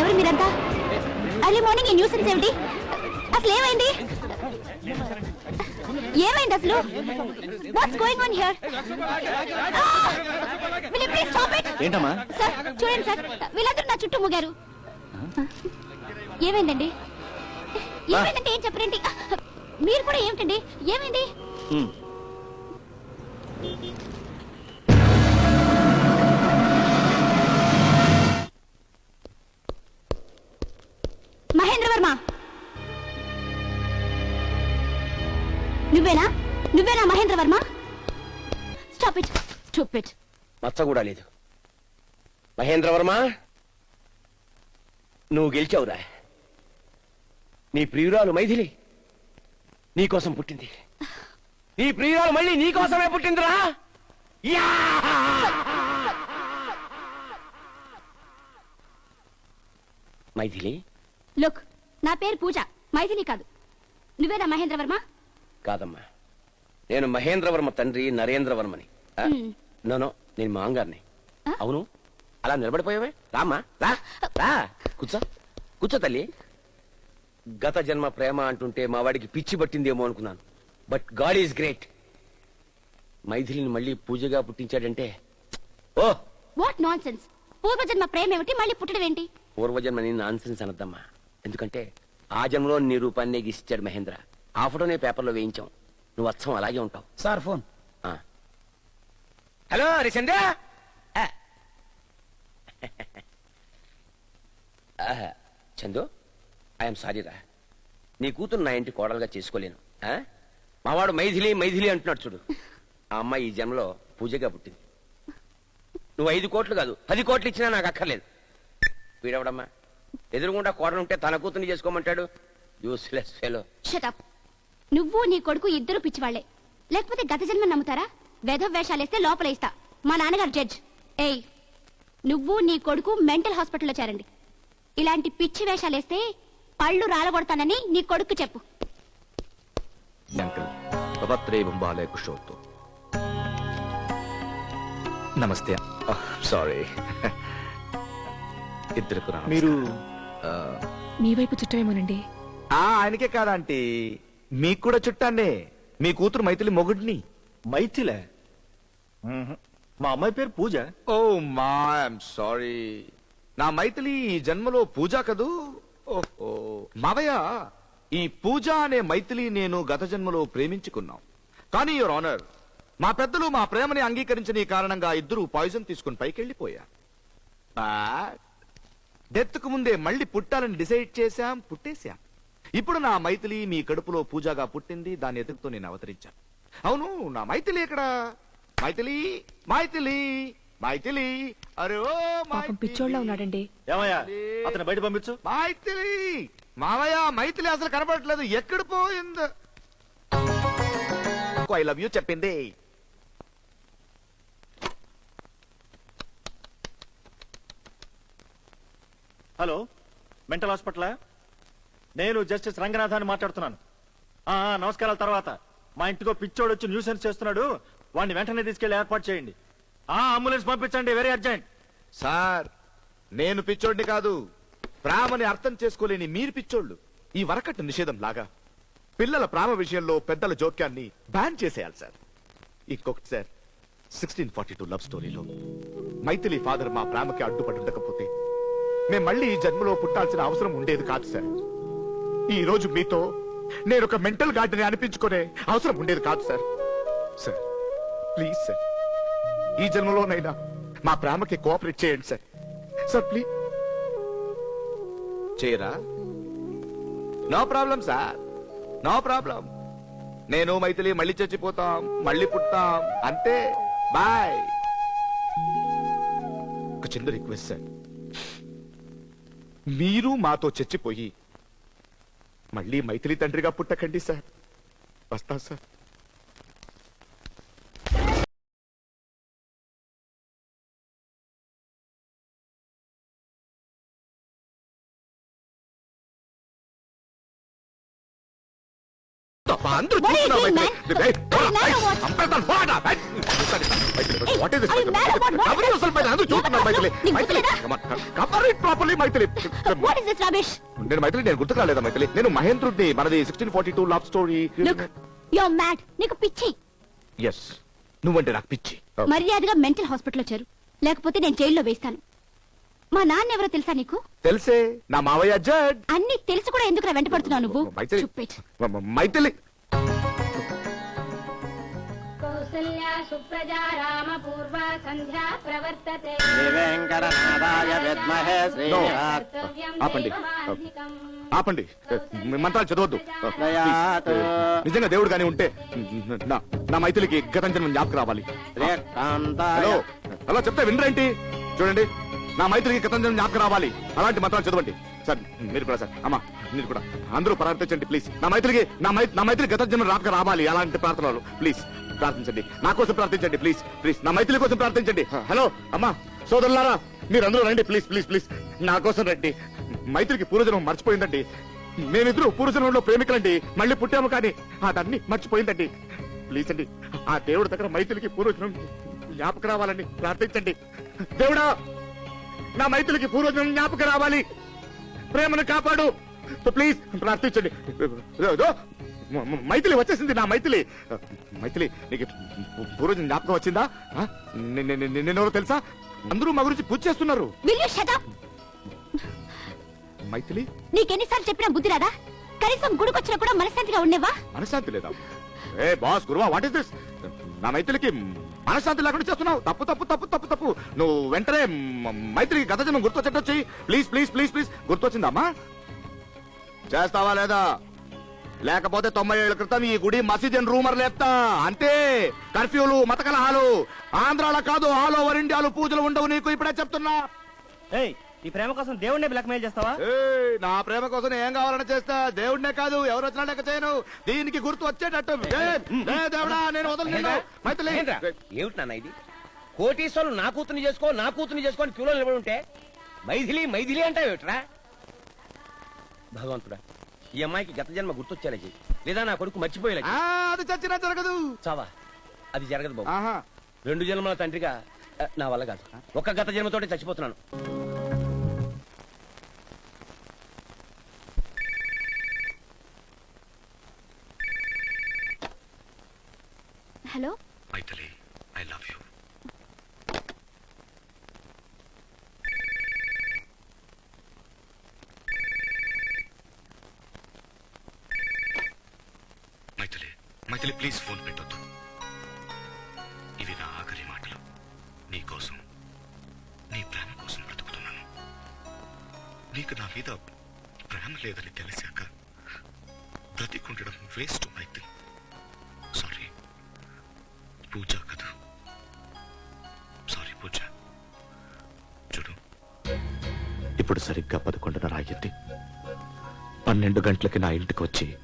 ఎవరు మీరంతా? Early morning ఈ న్యూస్ ఏమిటి? అసలు ఏమైంది? ఏమైంది అసలు? What's going on here will please stop it ఏంటమ్మా? సార్ చూడండి సార్ వీళ్ళందరూ నా చుట్టూ ముగారు. ఏమైందండి? ఏమైందంటే ఏం చెప్పరండి? మీరు కూడా ఏమిటండి? ఏమైంది? Varma stop it stop it మచ్చ కూడా లేదు. మహేంద్ర వర్మ నువ్వు గెలిచావురా. నీ ప్రియురాలు మైథిలి నీకోసం పుట్టింది. నీ ప్రియురాలు మళ్ళీ నీకోసమే పుట్టిందిరా? యా! మైథిలి? లుక్ నా పేరు పూజ. మైథిలి కాదు. నువ్వేనా మహేంద్ర వర్మ? కాదమ్మా. నేను మహేంద్ర వర్మ తండ్రి నరేంద్ర వర్మని ఆ? హ్మ్. నోనో నేను మాంగారిని? అవును? అలా నిలబడిపోయావే? రామ్మా రా రా కూర్చో కూర్చో తల్లి. గత జన్మ ప్రేమ అంటుంటే మా వాడికి పిచ్చి పట్టిందేమో అనుకున్నాను. But god is great. మైథిలిని మళ్ళీ పూజగా పుట్టించాడంటే ఓ! వాట్ నాన్ సెన్స్ పూర్వజన్మ ప్రేమ ఏమిటి? మళ్ళీ పుట్టడం ఏంటి? పూర్వజన్మని నాన్సెన్స్ అనద్దమ్మా. ఎందుకంటే ఆ జన్మలో నీ రూపాన్ని గీసిచ్చాడు మహేంద్ర. ఆ ఫోటోనే పేపర్లో వేయించాం. నువ్వు అచ్చం అలాగే ఉంటావు. Sir phone. ఆ. హలో. ఆహా. చందు ఐఎమ్ సారీరా నీ కూతురు నా ఇంటి కోడలుగా చేసుకోలేను. ఆ? మావాడు మైథిలి మైథిలి అంటున్నాడు చూడు. ఆ అమ్మాయి ఈ జన్మలో పూజగా పుట్టింది. నువ్వు ఐదు కోట్లు కాదు పది కోట్లు ఇచ్చినా నాకు అక్కర్లేదు. వీడవడమ్మా? ఎదురుగుండా కోడలు ఉంటే తన కూతుర్ని చేసుకోమంటాడు? యూస్లెస్ ఫెలో నువ్వు నీ కొడుకు ఇద్దరు పిచ్చివాళ్ళే. లేకపోతే గత జన్మ నమ్ముతారా? వెధ వేషాలేస్తే లోపల ఇస్తా మా నాన్నగారు జడ్జ్. ఏయ్ నువ్వు నీ కొడుకు మెంటల్ హాస్పిటల్లో చేరండి. ఇలాంటి పిచ్చి వేషాలేస్తే పళ్ళు రాలగొడతానని నీ కొడుకు చెప్పు. నమస్తే. సారీ ఇద్దరికి నమస్కారం. మీరు ఆ, మీ వైపు చుట్టమేమోనండి. ఆ, ఆయనకే కాదంటీ మీకు కూడా చుట్టాన్నే. మీ కూతురు మైథిలి మొగుడిని. మైథిలే. మా అమ్మాయి పేరు పూజ. ఓ మా ఐఎమ్ సారీ. నా మైథిలి ఈ జన్మలో పూజ కదూ? ఓహో. మావయ్య ఈ పూజ అనే మైథిలి నేను గత జన్మలో ప్రేమించుకున్నాం. కానీ యువర్ ఆనర్ మా పెద్దలు మా ప్రేమని అంగీకరించని కారణంగా ఇద్దరు పాయిజన్ తీసుకుని పైకెళ్ళిపోయా. డెత్కు ముందే మళ్ళీ పుట్టాలని డిసైడ్ చేశాం పుట్టేశాం. ఇప్పుడు నా మైథిలి మీ కడుపులో పూజగా పుట్టింది దాని ఎదుగుతో నేను అవతరించాను. అవును నా మైథిలి ఎక్కడ? మైథిలి మైథిలి మైథిలి. అరే ఓ పాపం మైథిలి. పిచ్చోళ్ళ ఉన్నాడండి. ఏమయ్యా? అతను బయట పంపించు. మైథిలి మావయ్య మైథిలి అసలు కనబడట్లేదు ఎక్కడ పోయింది? ఐ లవ్ యూ చెప్పింది. Hello mental hospital? నేను జస్టిస్ రంగనాథాన్ని మాట్లాడుతున్నాను. ఆ, నమస్కారాల తర్వాత మా ఇంటికో పిచ్చోడు వచ్చి న్యూసెన్స్ చేస్తున్నాడు. వాడిని వెంటనే తీసుకెళ్ళి ఏర్పాటు చేయండి. ఆ అంబులెన్స్ పంపించండి వెరీ అర్జెంట్. సార్ నేను పిచ్చోడిని కాదు ప్రేమని అర్థం చేసుకోలేని మీరు పిచ్చోళ్ళు. ఈ వరకట్టు నిషేధం లాగా. పిల్లల ప్రేమ విషయంలో పెద్దల జోక్యాన్ని బ్యాన్ చేసేయాలి సార్. ఇంకొకటి sir sixteen forty two love స్టోరీలో మైథిలి ఫాదర్ మా ప్రేమకి అడ్డుపడి ఉండకపోతే మేము మళ్ళీ ఈ జన్మలో పుట్టాల్సిన అవసరం ఉండేది కాదు సార్. ఈ రోజు మీతో నేను ఒక మెంటల్ గార్డెన్ అనిపించుకునే అవసరం ఉండేది కాదు సార్. Sir please sir. ఈ జన్మలోనైనా మా ప్రేమకి కోఆపరేట్ చేయండి సార్. Sir please. చేయరా? No problem sir. No problem. నేను మైథిలి మళ్ళీ చచ్చిపోతాం మళ్ళీ పుట్టాం. అంతే. బాయ్. ఒక చిన్న రిక్వెస్ట్ సార్. మీరు మాతో చచ్చిపోయి మళ్ళీ మైథిలి తండ్రిగా పుట్టకండి సార్. వస్తాను సార్. అందరూ What are you doing, man? you mad or what? you mad or what? Mythili. నీకు గుర్తులేదా? మైథిలి. నేను మైథిలి నేను గుర్తుకు రాలేదా మైథిలి? నేను మహేంద్రుడిని మనది sixteen forty two love story నీకు పిచ్చి. ఎస్ నువ్వంటే నాకు పిచ్చి. మర్యాదగా మెంటల్ హాస్పిటల్ వచ్చారు లేకపోతే నేను జైల్లో వేస్తాను. మా నాన్న ఎవరో తెలుసా నీకు? తెలిసే. నా మావయ్య జడ్. అన్ని తెలిసి కూడా ఎందుకు వెంట పడుతున్నావు నువ్వు? మైథిలి. Stupid. మ- మ- మైథిలి. కౌసల్యా సుప్రజా రామ పూర్వ సంధ్యా ప్రవర్తతే. వెంకటనాథాయ విద్మహే శ్రీ No. ఆపండి. ఆపండి. మీ మంత్రాలు చదవద్దు. నిజంగా దేవుడు గాని ఉంటే నా నా మైథిలికి గతం జన్మ జ్ఞాపకం రావాలి. హలో. హలో చెప్తే వినరేంటి చూడండి. నా మైత్రికి గతం జన్మ జ్ఞాపకం రావాలి. అలాంటి మంత్రాలు చదవండి. సార్ మీరు కూడా సార్. అమ్మా మీరు కూడా. అందరూ ప్రార్థించండి ప్లీజ్. నా మైత్రికి నా మై నా మైత్రికి గత జన్మ రాక రావాలి. అలాంటి ప్రార్థనలు ప్లీజ్. ప్రార్థించండి. నా కోసం ప్రార్థించండి ప్లీజ్ ప్లీజ్ నా మైత్రి కోసం ప్రార్థించండి. హలో అమ్మా సోదరులారా మీరు రండి ప్లీజ్ ప్లీజ్ ప్లీజ్ నా కోసం రండి. మైత్రికి పూర్వజనం మర్చిపోయిందండి. మేమిద్దరు పూర్వజనంలో ప్రేమికులండి. మళ్ళీ పుట్టాము కానీ అదన్నీ మర్చిపోయిందండి. ప్లీజ్ అండి ఆ దేవుడి దగ్గర మైత్రికి పూర్వజనం జ్ఞాపకం రావాలని ప్రార్థించండి. దేవుడా నా మైత్రులకి పూర్వజనం జ్ఞాపకం రావాలి. ప్రేమను కాపాడు. ప్లీజ్ ప్రార్థించండి. మైథిలి వచ్చేసింది నా మైథిలి. మైథిలి నీకు పూర్వజన్మ జ్ఞాపకం వచ్చిందా? నిన్నెవరో తెలుసా? అందరూ మా గురించి పూజ చేస్తున్నారు. మైథిలి? నీకెన్నిసార్లు చెప్పినా బుద్ధి రాదా? కనీసం గుడికొచ్చినా కూడా మనశ్శాంతిగా ఉండేవా? మనశ్శాంతి లేదా? ఏ బాస్ గురువా వాట్ ఇస్ దిస్ నా మైత్రికి మనశ్శాంతి లేకుండా చేస్తున్నావు. తప్పు తప్పు తప్పు తప్పు తప్పు. నువ్వు వెంటనే మైత్రికి గత జన్మ గుర్తొచ్చేటొచ్చి ప్లీజ్ ప్లీజ్ ప్లీజ్ ప్లీజ్ గుర్తొచ్చిందమ్మా చేస్తావా లేదా? లేకపోతే తొంభై ఏళ్ళ క్రితం ఈ గుడి మసీద్ అని రూమర్ లేపుతా అంతే. కర్ఫ్యూలు మత కలహాలు ఆంధ్రాలో కాదు ఆల్ ఓవర్ ఇండియాలో పూజలు ఉండవు నీకు. ఇప్పుడే చెప్తున్నా. ఏయ్ ఈ ప్రేమ కోసం దేవుణ్ణి బ్లాక్మెయిల్ చేస్తావా? ఏయ్, నా ప్రేమ కోసం ఏం కావాలని చేస్తా? దేవుడినే కాదు ఎవరు వచ్చినా లెక్క చేయను. దీనికి గుర్తు వచ్చేటట్టు. దేవుడా నేను వదలను నిన్ను. మైథిలి. ఏంట్రా? ఏమిటి నాన్న ఇది? కోటీశ్వరులు నా కూతుర్ని చేసుకో నా కూతుర్ని చేసుకో అని క్యూలో నిలబడి ఉంటే? మైథిలి మైథిలి అంటావు ఏమిట్రా భగవంతుడా ఈ అమ్మాయికి గత జన్మ గుర్తొచ్చేలా చెయ్యి. లేదా నా కొడుకు మర్చిపోయేలా ఆ. అది చచ్చినా జరగదు. చావా అది జరగదు బాబు. ఆహా. రెండు జన్మల తండ్రిగా ఆ, నా వల్ల కాదు. ఒక్క గత జన్మతోటి చచ్చిపోతున్నాను hello Mythili I love you Mythili Mythili please phone పెట్టొద్దు. ఇవి నా ఆఖరి మాటలు. నీ కోసం నీ ప్రేమ కోసం బ్రతుకుతున్నాను. నీకు నా మీద ప్రేమ లేదని తెలిసాక బ్రతికుండడం వేస్ట్ మైథిలి సారీ పూజ కదా. సారీ పూజ. చూడు ఇప్పుడు సరిగ్గా పదకొండున్నర అయ్యింది. పన్నెండు గంటలకి నా ఇంటికి వచ్చి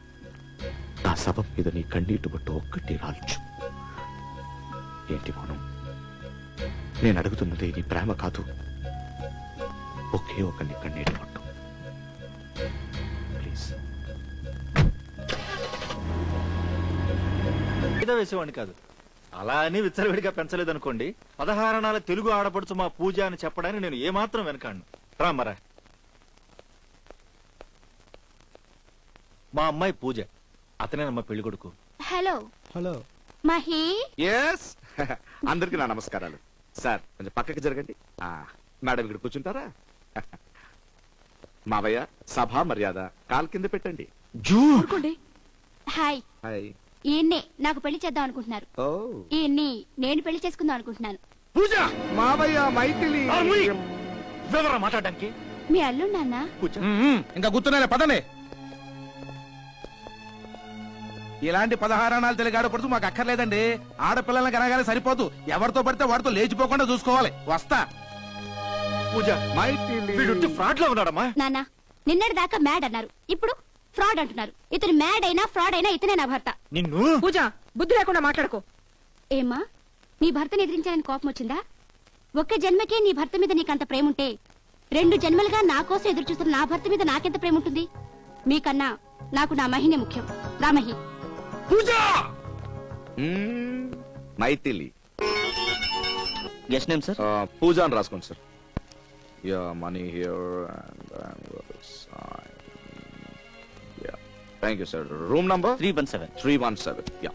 నా శవం మీద నీ కన్నీటి బట్టు ఒక్కటి రాల్చు. ఏంటి మౌనం? నేను అడుగుతున్నది నీ ప్రేమ కాదు. ఒకే ఒక నీ కన్నీటి బట్టు. ప్లీజ్. మీద వేసేవాడిని కాదు. అలా అని విచ్చలవిడిగా పెంచలేదనుకోండి పదహారణాల తెలుగు ఆడపడుచు మా పూజ అని చెప్పడానికి నేను ఏమాత్రం వెనకాను రామరా మా అమ్మాయి పూజ. అతనేనమ్మా పెళ్ళి కొడుకు. హలో. హలో. మహి. ఎస్ అందరికి నా నమస్కారాలు. సార్ కొంచెం పక్కకి జరగండి. ఆ, మేడం ఇక్కడ కూర్చుంటారా? మావయ్య సభా మర్యాద. కాల్ కింద పెట్టండి. జూ! ఊరుకోండి. హాయ్. హాయ్. ఈయన్నే నాకు పెళ్ళి చేద్దాం అనుకుంటున్నారు. ఓ. ఈయన్ని నేను పెళ్ళి చేసుకుందాం అనుకుంటున్నాను. పూజ! మావయ్య మైథిలి. వివరం మాట్లాడడానికి. మీ అల్లుడు నాన్న? పూజ ఇంకా గుర్తున్నాలే పదండి. ఇలాంటి పదహారణాలు తెలుగు ఆడపడుతూ మాకు అక్కర్లేదండి. ఆడపిల్లల్ని కనగానే సరిపోదు. ఎవరితో పడితే వాడితో లేచిపోకుండా చూసుకోవాలి. వస్తా. పూజ వీడు ఫ్రాడ్లో ఉన్నాడమ్మా. నాన్న నిన్నటి దాకా మ్యాడ్ అన్నారు. ఇప్పుడు ఫ్రాడ్ అంటున్నారు. ఇతను మ్యాడ్ అయినా ఫ్రాడ్ అయినా ఇతనే నా భర్త. నిన్ను? పూజ బుద్ధి లేకుండా మాట్లాడుకో. ఏమ్మా నీ భర్తను ఎదిరించాలని కోపం వచ్చిందా? ఒక్క జన్మకే నీ భర్త మీద నీకంత ప్రేమ ఉంటే రెండు జన్మలుగా నా కోసం ఎదురు చూస్తున్న నా భర్త మీద నాకెంత ప్రేమ ఉంటుంది మీకన్నా నాకు నా మహినే ముఖ్యం. రామహి. Pooja! Mythili. Guest name sir Pooja అని రాసుకోండి sir yeah money here thank you. Sir room number? Three one seven. Three one seven. Yeah.